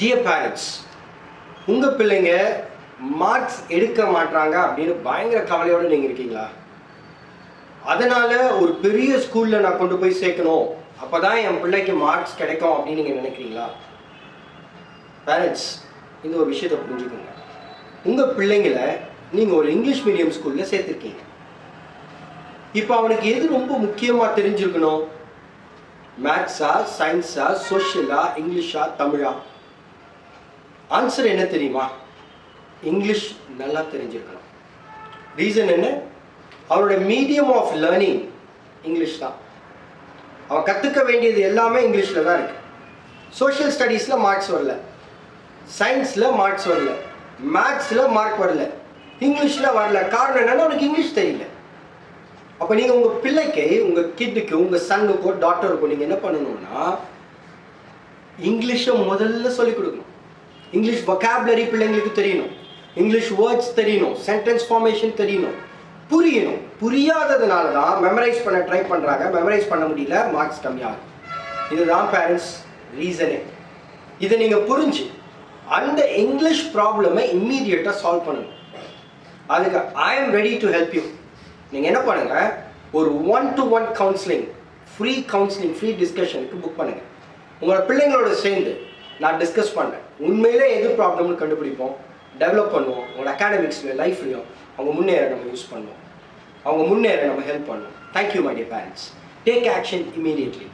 Dear parents உங்கள் பிள்ளைங்க marks எடுக்க மாட்டாங்க அப்படின்னு பயங்கர கவலையோடு நீங்கள் இருக்கீங்களா? அதனால் ஒரு பெரிய ஸ்கூலில் நான் கொண்டு போய் சேர்க்கணும். அப்போ தான் என் பிள்ளைக்கு மார்க்ஸ் கிடைக்கும் அப்படின்னு நீங்கள் நினைக்கிறீங்களா? பேரண்ட்ஸ் இந்த ஒரு விஷயத்தை புரிஞ்சுக்கோங்க. உங்கள் பிள்ளைங்களை நீங்கள் ஒரு இங்கிலீஷ் மீடியம் ஸ்கூலில் சேர்த்துருக்கீங்க. இப்போ அவனுக்கு எது ரொம்ப முக்கியமாக தெரிஞ்சிருக்கணும்? மேத்ஸா சயின்ஸா சோஷியலா இங்கிலீஷா தமிழா? ஆன்சர் என்ன தெரியுமா? இங்கிலீஷ் நல்லா தெரிஞ்சிருக்கணும். ரீசன் என்ன? அவரோட மீடியம் ஆஃப் லேர்னிங் இங்கிலீஷ் தான். அவன் கற்றுக்க வேண்டியது எல்லாமே இங்கிலீஷில் தான் இருக்கு. சோஷியல் ஸ்டடீஸில் மார்க்ஸ் வரல. சயின்ஸில் மார்க்ஸ் வரல. மேத்ஸில் மார்க் வரல. இங்கிலீஷில் வரல. காரணம் என்னென்னா அவனுக்கு இங்கிலீஷ் தெரியல. அப்போ நீங்கள் உங்கள் பிள்ளைக்கு உங்கள் கிட்டுக்கு உங்கள் சன்னுக்கோ டாக்டருக்கோ நீங்கள் என்ன பண்ணணும்னா இங்கிலீஷை முதல்ல சொல்லிக் கொடுக்கணும். இங்கிலீஷ் வொக்காபுலரி பிள்ளைங்களுக்கு தெரியணும். இங்கிலீஷ் வேர்ட்ஸ் தெரியணும். சென்டென்ஸ் ஃபார்மேஷன் தெரியணும். புரியணும். புரியாததுனால தான் மெமரைஸ் பண்ண ட்ரை பண்ணுறாங்க மெமரைஸ் பண்ண முடியல. மார்க்ஸ் கம்மியாகும் இதுதான் பேரண்ட்ஸ் ரீசனே இதை நீங்கள் புரிஞ்சு அந்த இங்கிலீஷ் ப்ராப்ளமை இம்மீடியட்டாக சால்வ் பண்ணணும். அதுக்கு I am ready to help you நீங்கள் என்ன பண்ணுங்கள் ஒரு one to one counselling free counselling free டிஸ்கஷனுக்கு book பண்ணுங்கள் உங்களோட பிள்ளைங்களோட சேர்ந்து நான் டிஸ்கஸ் பண்ணுறேன் உண்மையிலே எது ப்ராப்ளம்னு கண்டுபிடிப்போம். டெவலப் பண்ணுவோம். உங்களோட அகாடமிக்ஸ்லையும் லைஃப்லையும் அவங்க முன்னேற நம்ம யூஸ் பண்ணுவோம். அவங்க முன்னேற நம்ம ஹெல்ப் பண்ணுவோம். Thank you my dear parents take action immediately